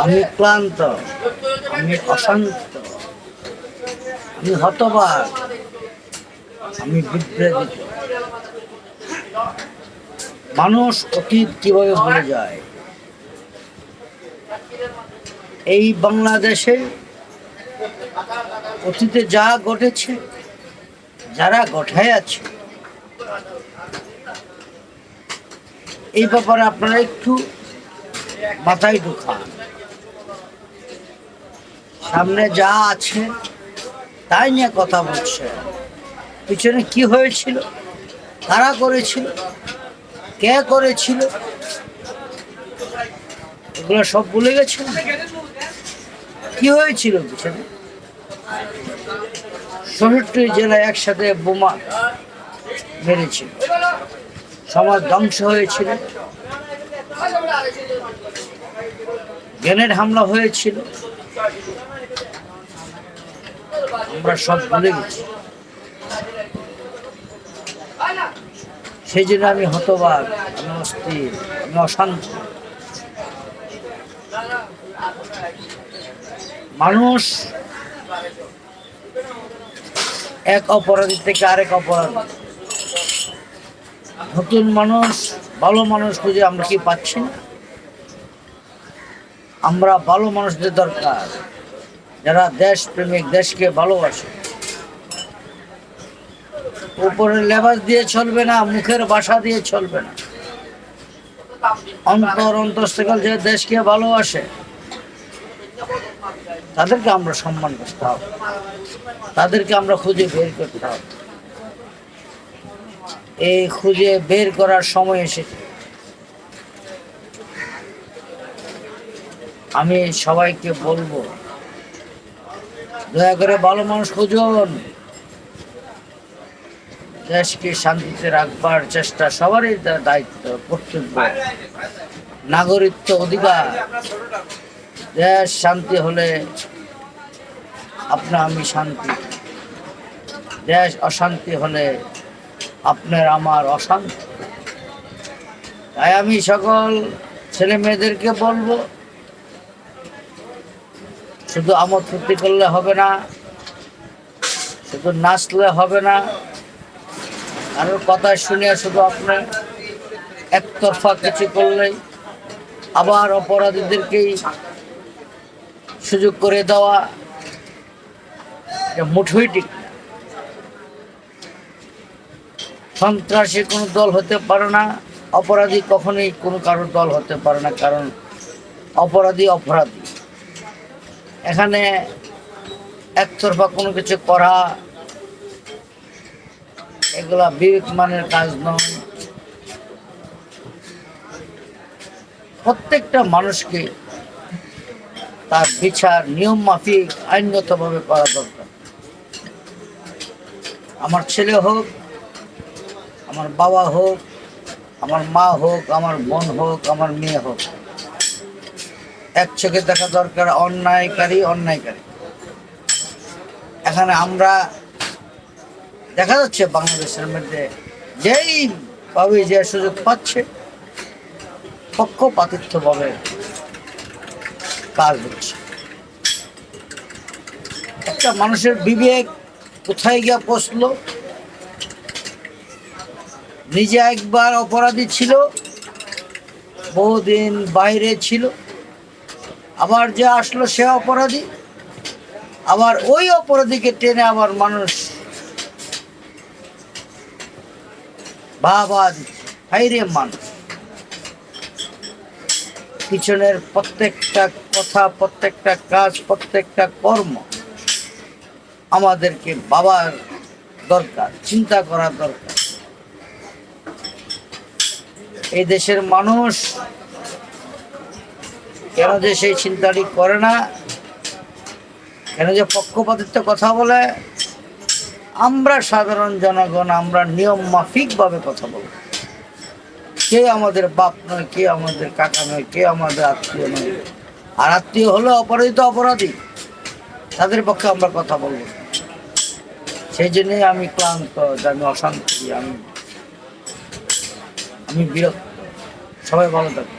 আমি ক্লান্ত, আমি অশান্ত, আমি হতবাক, আমি বিভ্রান্ত মানুষ অতীত কীভাবে ভুলে যায়? এই বাংলাদেশে অতীতে যা ঘটেছে, যারা গঠায় আছে, এই ব্যাপারে আপনারা একটু মাথায় ঢুকান। সামনে যা আছে, তাই নিয়ে কথা বলছে। পিছনে কি হয়েছিল? কারা করেছিল? কে করেছিল? এগুলো সব ভুলে গেছে কি হয়েছিল পিছনে? ষষ্ঠী জেলায় একসাথে বোমা মেরেছিল। সমাজ ধ্বংস হয়েছিল। গ্রেনেড হামলা হয়েছিল। আমরা সব ভুলে গেছি। সেই জন্য আমি হতবাক, আমি অস্থির, আমি অশান্ত। মানুষ এক অপরাধী থেকে আরেক অপরাধী। নতুন মানুষ, ভালো মানুষ খুঁজে আমরা কি পাচ্ছি না? আমরা ভালো মানুষদের দরকার। যারা দেশ প্রেমিক দেশকে ভালোবাসে। উপরে লেবাস দিয়ে চলবে না, মুখের ভাষা দিয়ে চলবে না। অন্তর অন্তস্থকাল যে দেশকে ভালোবাসে, তাদেরকে আমরা সম্মান করতে হবে। তাদেরকে আমরা খুঁজে বের করতে হবে। এই খুঁজে বের করার সময় এসেছে। আমি সবাইকে বলব দয়া করে ভালো মানুষ খুঁজুন। দেশকে শান্তিতে রাখবার চেষ্টা সবারই দায়িত্ব, কর্তব্য। নাগরিকত্ব অধিকার। দেশ শান্তি হলে আপনার আমি শান্তি। দেশ অশান্তি হলে আপনার আমার অশান্তি। তাই আমি সকল ছেলে মেয়েদেরকে বলব শুধু আমোদ ফুর্তি করলে হবে না, শুধু নাচলে হবে না। কারোর কথা শুনে শুধু আপনার একতরফা কিছু করলেই আবার অপরাধীদেরকেই সুযোগ করে দেওয়া মুঠোই ঠিক সন্ত্রাসী কোনো দল হতে পারে না, অপরাধী কখনোই কোনো কারোর দল হতে পারে না, কারণ অপরাধী অপরাধী। এখানে একতরফা কোনো কিছু করা, এগুলা বিবেক মানের কাজ নয়। প্রত্যেকটা মানুষকে তার বিচার, নিয়ম মাফিক আইনগতভাবে করা দরকার। আমার ছেলে হোক, আমার বাবা হোক, আমার মা হোক, আমার বোন হোক, আমার মেয়ে হোক এক চোখে দেখা দরকার, অন্যায়কারী অন্যায়কারী। এখানে আমরা দেখা যাচ্ছে বাংলাদেশের মধ্যে যেই ভাবে যে সুযোগ পাচ্ছে, পক্ষপাতিত্বভাবে কাজ হচ্ছে। একটা মানুষের বিবেক কোথায় গিয়া পৌঁছলো? নিজে একবার অপরাধী ছিল, বহুদিন বাইরে ছিল। আবার যে আসলো সে অপরাধী। আবার ওই অপরাধীকে টেনে আবার মানুষ দিচ্ছে। হাইরে মানুষ। পিছনের প্রত্যেকটা কথা, প্রত্যেকটা কাজ, প্রত্যেকটা কর্ম আমাদেরকে বাবার দরকার, চিন্তা করার দরকার। এই দেশের মানুষ কেন যে সেই চিন্তাটি করে না? কেন যে পক্ষপাতিত্ব কথা বলে? আমরা সাধারণ জনগণ, আমরা নিয়ম মাফিকভাবে কথা বলব কে আমাদের বাপ নয়, কে আমাদের কাকা নয়, কে আমাদের আত্মীয় নয়? আর আত্মীয় হলো অপরাধী তো অপরাধী। তাদের পক্ষে আমরা কথা বলব। সেই জন্যই আমি ক্লান্ত, আমি অশান্তি, আমি আমি বিরক্ত। সবাই ভালো থাকবে